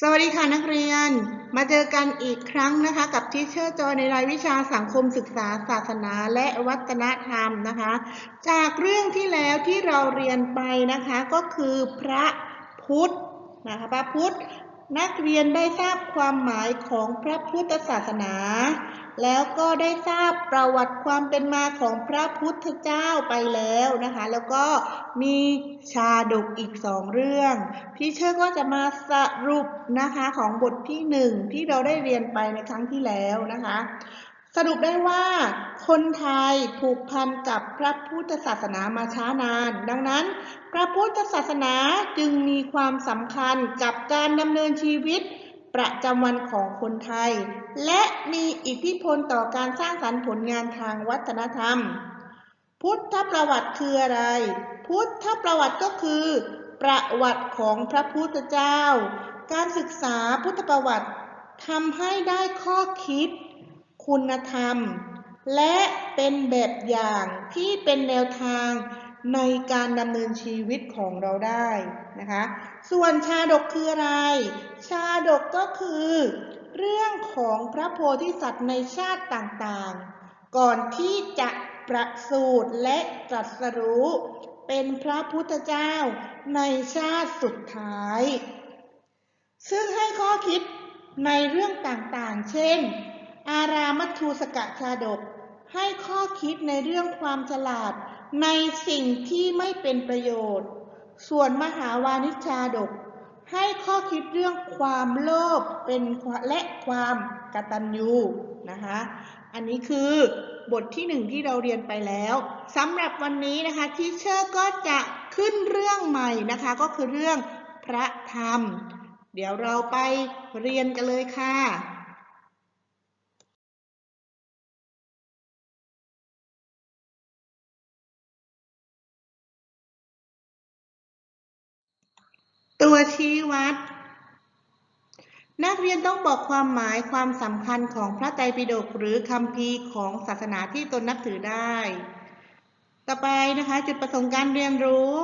สวัสดีค่ะนักเรียน มาเจอกันอีกครั้งนะคะกับทิเชอร์จอยในรายวิชาสังคมศึกษาศาสนาและวัฒนธรรมนะคะ จากเรื่องที่แล้วที่เราเรียนไปนะคะก็คือพระพุทธนะคะพระพุทธนักเรียนได้ทราบความหมายของพระพุทธศาสนา แล้วก็ได้ทราบประวัติความเป็นมาของพระพุทธเจ้าไปแล้วนะคะ แล้วก็มีชาดกอีกสองเรื่องที่เชื่อก็จะมาสรุปนะคะของบทที่หนึ่งที่เราได้เรียนไปในครั้งที่แล้วนะคะ สรุปได้ว่าคนไทยผูกพันกับพระพุทธศาสนามาช้านาน ดังนั้น พระพุทธศาสนาจึงมีความสำคัญกับการดำเนินชีวิต ประจำวันของคนไทย และมีอิทธิพลต่อการสร้างสรรค์ผลงานทางวัฒนธรรม พุทธประวัติคืออะไร พุทธประวัติก็คือ ประวัติของพระพุทธเจ้า การศึกษาพุทธประวัติทำให้ได้ข้อคิด คุณธรรม และเป็นแบบอย่างที่เป็นแนวทาง ในการดำเนินชีวิตของเราได้นะคะ ส่วนชาดกคืออะไร ชาดกก็คือ เรื่องของพระโพธิสัตว์ในชาติต่างๆ ก่อนที่จะประสูติและตรัสรู้เป็นพระพุทธเจ้าในชาติสุดท้าย ซึ่งให้ข้อคิดในเรื่องต่างๆ เช่น อารามัทูสกะชาดก ให้ข้อคิดในเรื่องความฉลาด ในสิ่งที่ไม่เป็นประโยชน์ ส่วนมหาวานิชาดก ให้ข้อคิดเรื่องความโลภเป็นและความกตัญญูนะคะ อันนี้คือบทที่หนึ่งที่เราเรียนไปแล้วสำหรับวันนี้นะคะทีเชอร์ก็จะขึ้นเรื่องใหม่นะคะ ก็คือเรื่องพระธรรม เดี๋ยวเราไปเรียนกันเลยค่ะ ตัวชี้วัด นักเรียนต้องบอกความหมายความสำคัญของพระไตรปิฎกหรือคัมภีของศาสนาที่ตนนับถือได้ ต่อไปนะคะจุดประสงค์การเรียนรู้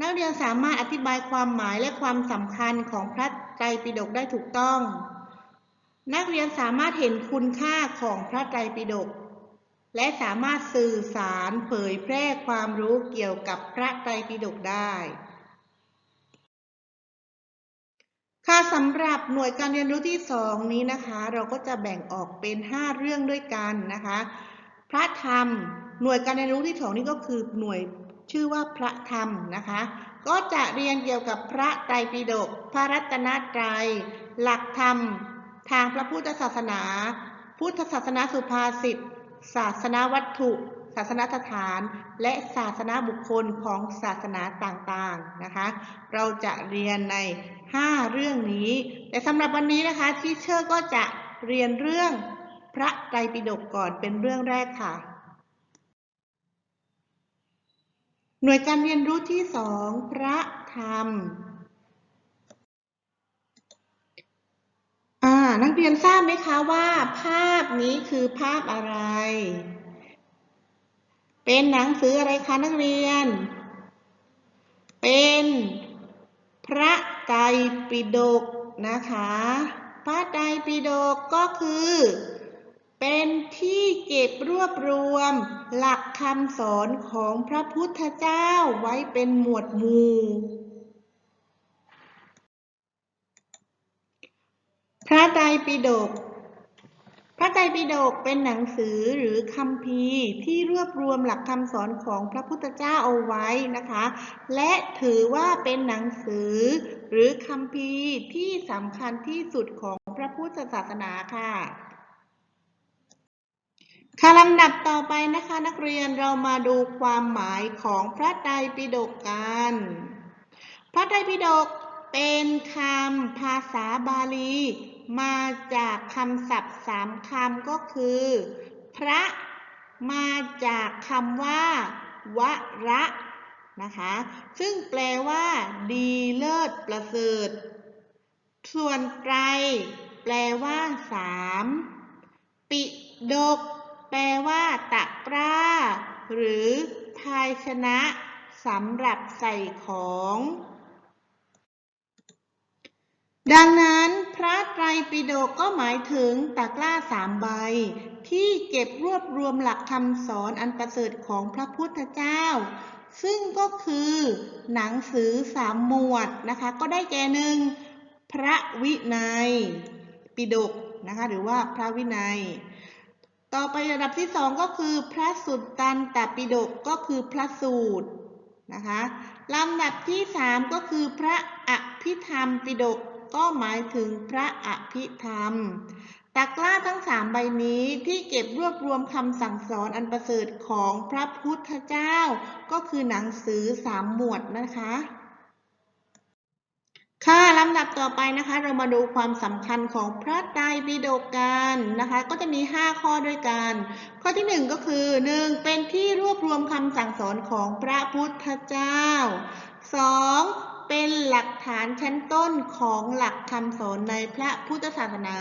นักเรียนสามารถอธิบายความหมายและความสำคัญของพระไตรปิฎกได้ถูกต้อง นักเรียนสามารถเห็นคุณค่าของพระไตรปิฎกและสามารถสื่อสารเผยแพร่ความรู้เกี่ยวกับพระไตรปิฎกได้ ค่ะสำหรับหน่วยการเรียนรู้ที่สองนี้นะคะ เราก็จะแบ่งออกเป็น 5 เรื่องด้วยกันนะคะ พระธรรมหน่วยการเรียนรู้ที่สองนี้ก็คือหน่วยชื่อว่าพระธรรมนะคะ ก็จะเรียนเกี่ยวกับพระไตรปิฎกพระรัตนตรัย หลักธรรม ทางพระพุทธศาสนา พุทธศาสนาสุภาษิตศาสนาวัตถุาสนาสถาน และศาสนาบุคคลของศาสนาต่างๆนะคะ เราจะเรียนใน 5 เรื่องนี้ แต่สำหรับวันนี้นะคะที่เชอร์ก็จะเรียนเรื่องพระไตรปิฎกก่อนเป็นเรื่องแรกค่ะ หน่วยการเรียนรู้ที่สองพระธรรมนักเรียนทราบไหมคะว่าภาพนี้คือภาพอะไร เป็นหนังสืออะไรคะนักเรียน เป็นพระไตรปิฎกนะคะ พระไตรปิฎกก็คือ เป็นที่เก็บรวบรวมหลักคำสอนของพระพุทธเจ้าไว้เป็นหมวดหมู่พระไตรปิฎก พระไตรปิฎกเป็นหนังสือหรือคัมภีร์ที่รวบรวมหลักคำสอนของพระพุทธเจ้าเอาไว้นะคะ และถือว่าเป็นหนังสือหรือคัมภีร์ที่สำคัญที่สุดของพระพุทธศาสนาค่ะค่ะลำดับต่อไปนะคะนักเรียนเรามาดูความหมายของพระไตรปิฎกกัน พระไตรปิฎก เป็นคำภาษาบาลี มาจากคำศัพท์สามคำก็คือ พระมาจากคำว่าวระนะคะ ซึ่งแปลว่า ดีเลิศประเสริฐ ส่วนไตร แปลว่าสามปิดก แปลว่าตะกร้า หรือภาชนะสำหรับใส่ของ ดังนั้นพระไตรปิฎกก็หมายถึงตะกร้าสามใบ ที่เก็บรวบรวมหลักคำสอนอันประเสริฐของพระพุทธเจ้า ซึ่งก็คือหนังสือสามหมวดนะคะ ก็ได้แก่หนึ่งพระวินัยปิฎกนะคะหรือว่าพระวินัย ต่อไประดับที่สองก็คือพระสุตตันตปิฎกก็คือพระสูตรนะคะลำดับที่สามก็คือพระอภิธรรมปิฎก ก็หมายถึงพระอภิธรรมตะกร้าทั้งสามใบนี้ที่เก็บรวบรวมคำสั่งสอนอันประเสริฐของพระพุทธเจ้า ก็คือหนังสือสามหมวดนะคะค่ะลำดับต่อไปนะคะ เรามาดูความสำคัญของพระไตรปิฎกกันนะคะ ก็จะมี 5 ข้อด้วยกัน ข้อที่ 1 ก็คือ 1. เป็นที่รวบรวมคำสั่งสอนของพระพุทธเจ้า ลักฐานชั้นต้นของหลักคำสอนในพระพุทธศาสนา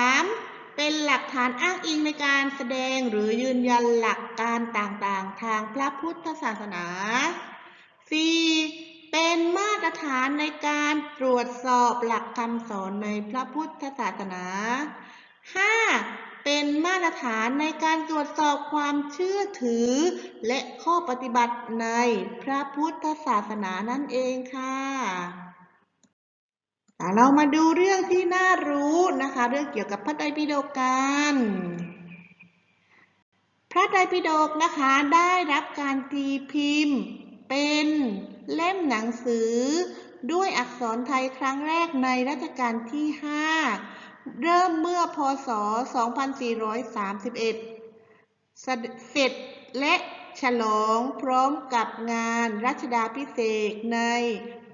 3. เป็นหลักฐานอ้างอิงในการแสดงหรือยืนยันหลักการต่างๆ ทางพระพุทธศาสนา 4. เป็นมาตรฐานในการตรวจสอบหลักคำสอนในพระพุทธศาสนา เป็นมาตรฐานในการตรวจสอบความเชื่อถือ และข้อปฏิบัติในพระพุทธศาสนานั่นเองค่ะอะเรามาดูเรื่องที่น่ารู้นะคะ เรื่องเกี่ยวกับพระไตรปิฎกกันพระไตรปิฎกนะคะได้รับการตีพิมพ์ เป็นเล่มหนังสือ ด้วยอักษรไทยครั้งแรกในรัชกาลที่ 5 เริ่มเมื่อพศ 2431 เสร็จและฉลองพร้อมกับงานรัชดาพิเศษใน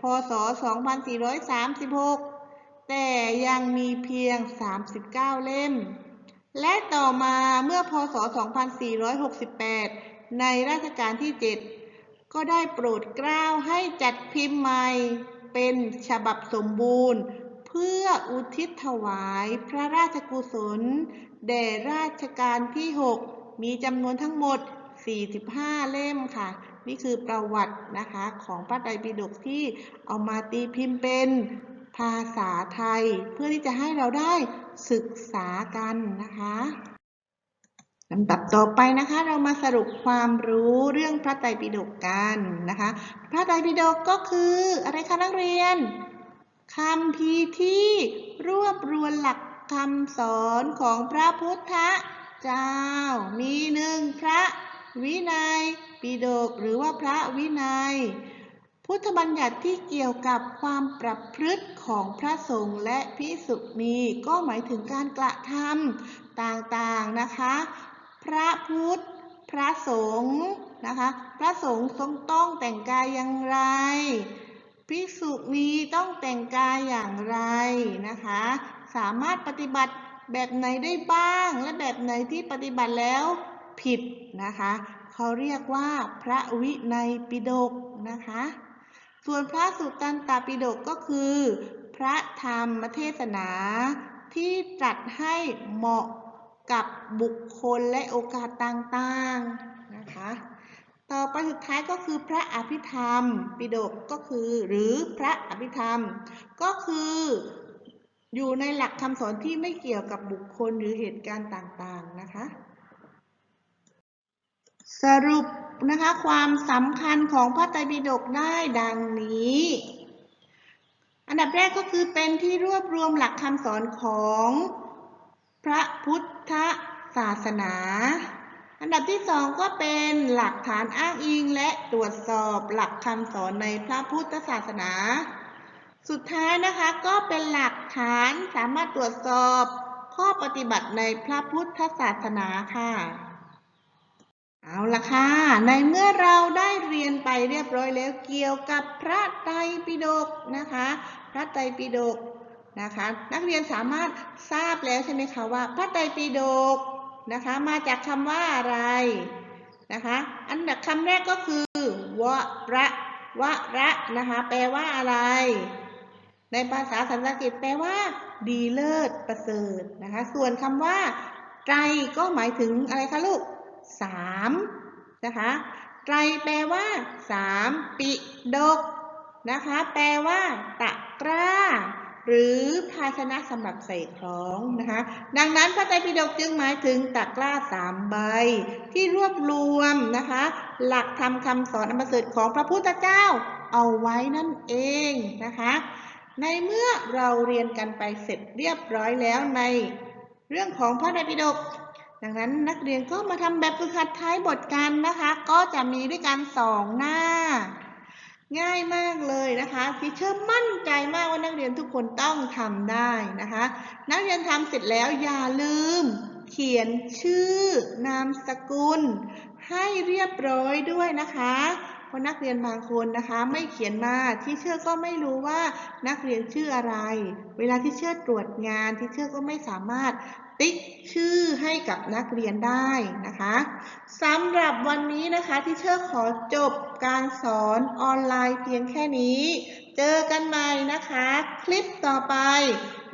พศ 2436 แต่ยังมีเพียง 39 เล่ม และต่อมาเมื่อพศ 2468 ในรัชกาลที่ 7 ก็ได้โปรดเกล้าให้จัดพิมพ์ใหม่เป็นฉบับสมบูรณ์ พื่ออุทิศถวายพระราชกุศลแด่ราชการที่ 6 มีจำนวนทั้งหมด 45 เล่มค่ะ นี่คือประวัตินะคะของพระไตรปิฎกที่เอามาตีพิมพ์เป็นภาษาไทย เพื่อที่จะให้เราได้ศึกษากันนะคะลำดับต่อไปนะคะ เรามาสรุปความรู้เรื่องพระไตรปิฎกกันนะคะ พระไตรปิฎกก็คืออะไรคะนักเรียน คำพีที่รวบรวมหลักคำสอนของพระพุทธเจ้า มีหนึ่งพระวินัยปิฎกหรือว่าพระวินัย พุทธบัญญัติที่เกี่ยวกับความประพฤติของพระสงฆ์และพิสุณีก็หมายถึงการกระทำต่างๆนะคะ พระพุทธ พระสงฆ์นะคะ พระสงฆ์ทรงต้องแต่งกายอย่างไร ภิกษุณีต้องแต่งกายอย่างไรนะคะ สามารถปฏิบัติแบบไหนได้บ้าง และแบบไหนที่ปฏิบัติแล้วผิดนะคะ เขาเรียกว่าพระวินัยปิฎกนะคะ ส่วนพระสุตตันตปิฎกก็คือ พระธรรมเทศนาที่จัดให้เหมาะกับบุคคลและโอกาสต่างๆนะคะ ต่อไปสุดท้ายก็คือพระอภิธรรม ปิฎกก็คือ หรือพระอภิธรรม ก็คืออยู่ในหลักคำสอนที่ไม่เกี่ยวกับบุคคลหรือเหตุการณ์ต่างๆนะคะ สรุปนะคะความสำคัญของพระไตรปิฎกได้ดังนี้ อันดับแรกก็คือเป็นที่รวบรวมหลักคำสอนของพระพุทธศาสนา อันดับที่สองก็เป็นหลักฐานอ้างอิงและตรวจสอบหลักคำสอนในพระพุทธศาสนา สุดท้ายนะคะก็เป็นหลักฐานสามารถตรวจสอบข้อปฏิบัติในพระพุทธศาสนาค่ะ เอาละค่ะ ในเมื่อเราได้เรียนไปเรียบร้อยแล้วเกี่ยวกับพระไตรปิฎกนะคะ พระไตรปิฎกนะคะ นักเรียนสามารถทราบแล้วใช่ไหมคะว่า พระไตรปิฎก นะคะ มาจากคำว่าอะไรนะคะ อันดับคำแรกก็คือวะระวะระนะคะ แปลว่าอะไร ในภาษาสันสกฤตแปลว่า ดีเลิศประเสริฐนะคะ ส่วนคำว่าไตรก็หมายถึงอะไรคะลูกสามนะคะไตรแปลว่าสามปิดกนะคะ แปลว่า ตะกร้า หรือภาชนะสำหรับใส่ของนะคะ ดังนั้นพระไตรปิฎกจึงหมายถึงตะกร้าสามใบ ที่รวบรวมนะคะ หลักธรรมคำสอนอันประเสริฐของพระพุทธเจ้าเอาไว้นั่นเองนะคะ ในเมื่อเราเรียนกันไปเสร็จเรียบร้อยแล้วในเรื่องของพระไตรปิฎกดังนั้นนักเรียนก็มาทำแบบฝึกหัดท้ายบทกันนะคะ ก็จะมีด้วยกันสองหน้า ง่ายมากเลยนะคะทีเชอร์มั่นใจมากว่านักเรียนทุกคนต้องทำได้นะคะ นักเรียนทำเสร็จแล้วอย่าลืม เขียนชื่อนามสกุล ให้เรียบร้อยด้วยนะคะเพราะนักเรียนบางคนนะคะไม่เขียนมาที่เชื่อก็ไม่รู้ว่านักเรียนชื่ออะไร เวลาที่เชื่อตรวจงานที่เชื่อก็ไม่สามารถติ๊กชื่อให้กับนักเรียนได้นะคะสำหรับวันนี้นะคะที่เชิญขอจบการสอนออนไลน์เพียงแค่นี้ เจอกันใหม่นะคะ คลิปต่อไป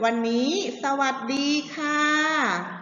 วันนี้สวัสดีค่ะ